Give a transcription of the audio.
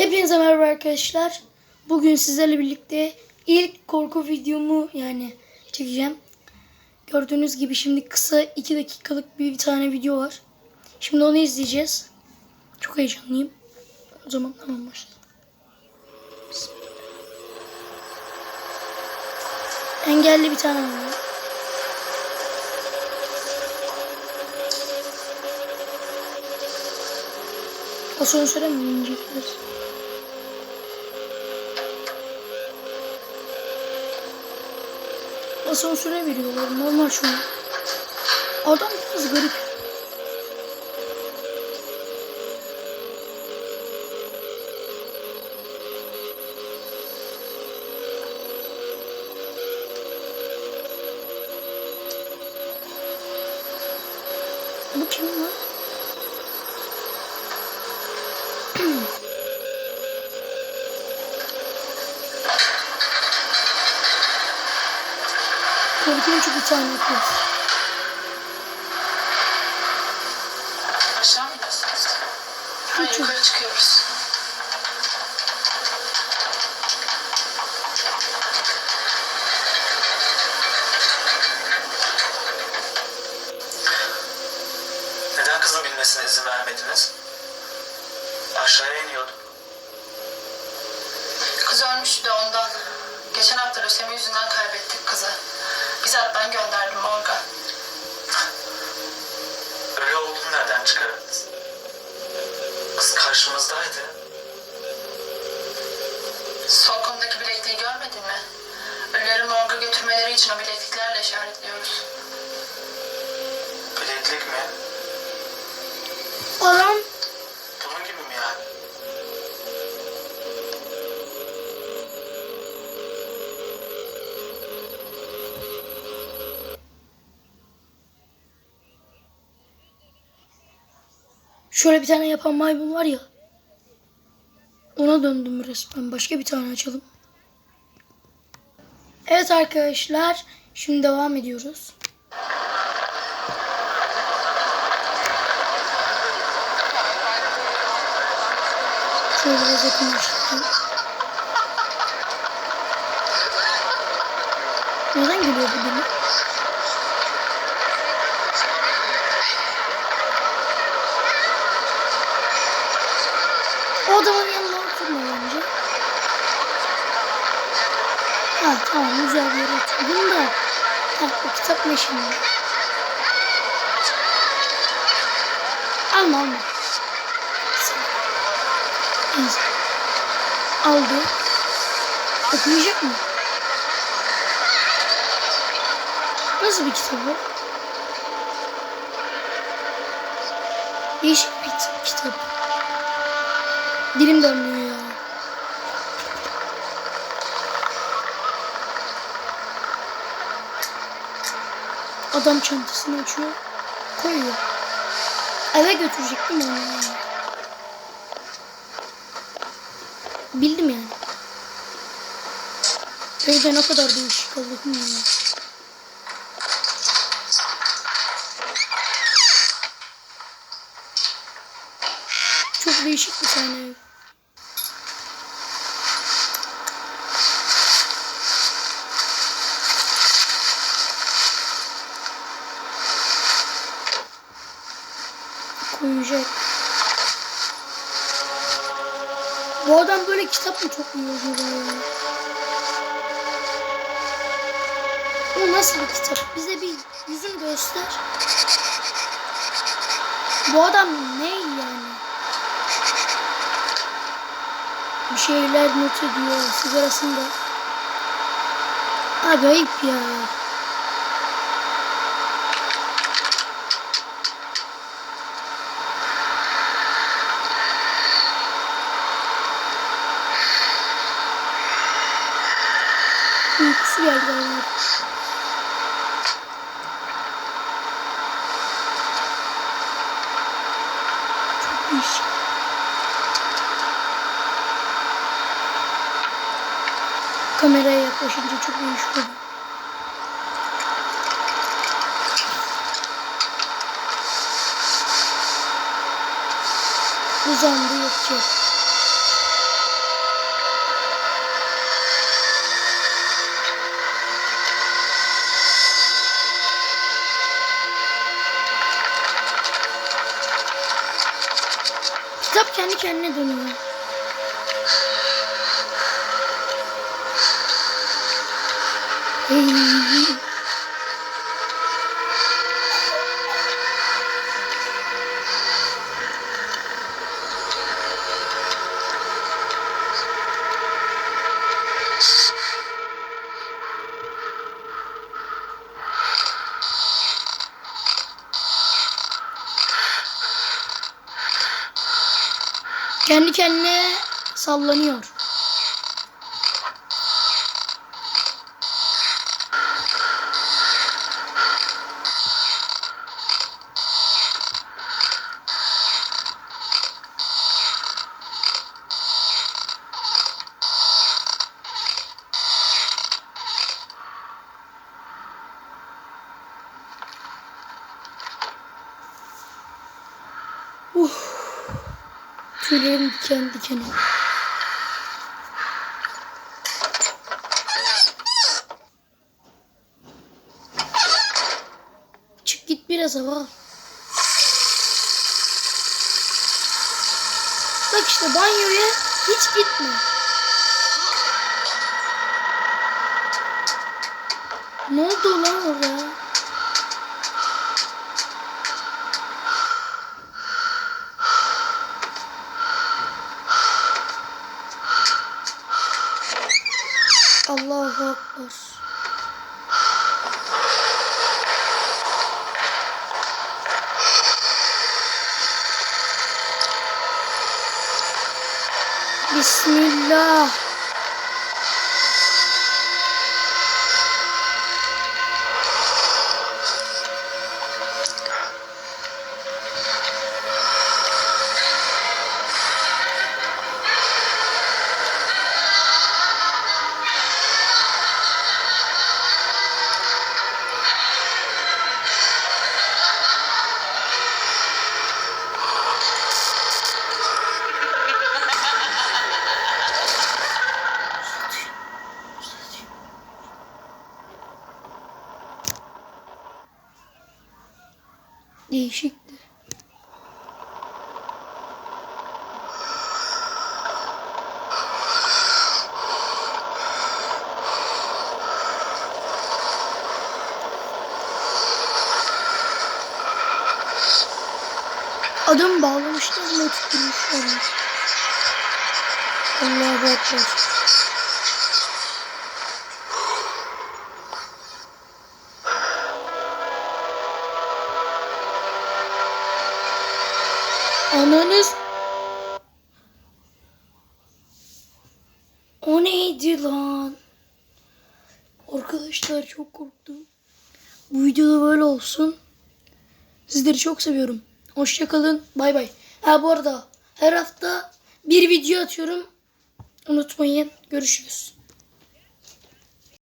Hepinize merhaba arkadaşlar. Bugün sizlerle birlikte ilk korku videomu yani çekeceğim. Gördüğünüz gibi şimdi kısa 2 dakikalık bir tane video var. Şimdi onu izleyeceğiz. Çok heyecanlıyım. O zaman tamam başlayalım. Engelli bir tane var. Asansöre mi inecekler? Asansöre veriyorlar. Normal şu an. Adam biraz garip. Bu kim lan? Korkunç bir tane kız. Aşağı mı iniyorsunuz? Ha, Çok- bilekliklerle işaretliyoruz. Bileklik mi? Adam Bunun gibi mi yani? şöyle bir tane yapan maymun var ya. Ona döndüm resmen. Başka bir tane açalım. Evet arkadaşlar. Şimdi devam ediyoruz. Şöyle biraz yakınlaştırayım. Neden geliyor bu dili? O adamın tamam güzel bir yere oturdum da. Ha bu kitap ne şimdi? Alma alma. Neyse. Aldı. Okuyacak mı? Nasıl bir kitap bu? Değişik bir kitap. Dilim dönmüyor ya. Adam çantasını açıyor. Koyuyor. Eve götürecektim onu. yani. Bildim yani. Evde ne kadar değişik Allah'ım ya. Çok değişik bir tane Bu adam böyle kitap mı topluyor acaba ya? O nasıl bir kitap? Bize bir yüzünü göster. Bu adam ne yani? Bir şeyler not ediyor sigarasında. Abi ayıp ya. Uykusu geldi galiba. Çok değişik. Kameraya yaklaşınca çok değişik oluyor. Uzandı yatacak. Kitap kendi kendine dönüyor. Hey. Kendi kendine sallanıyor. Tüylerim diken diken. oldu. Çık git biraz hava. Bak işte banyoya hiç gitme. Ne oldu lan orada? Allahu Akbar. Bismillah. Değişikti. Adam bağlamışlar mı tutturmuşlar. Allah'a ekber. Ananız. O neydi lan? Arkadaşlar çok korktum. Bu videoda böyle olsun. Sizleri çok seviyorum. Hoşçakalın. Bay bay. Ha bu arada her hafta bir video atıyorum. Unutmayın. Görüşürüz.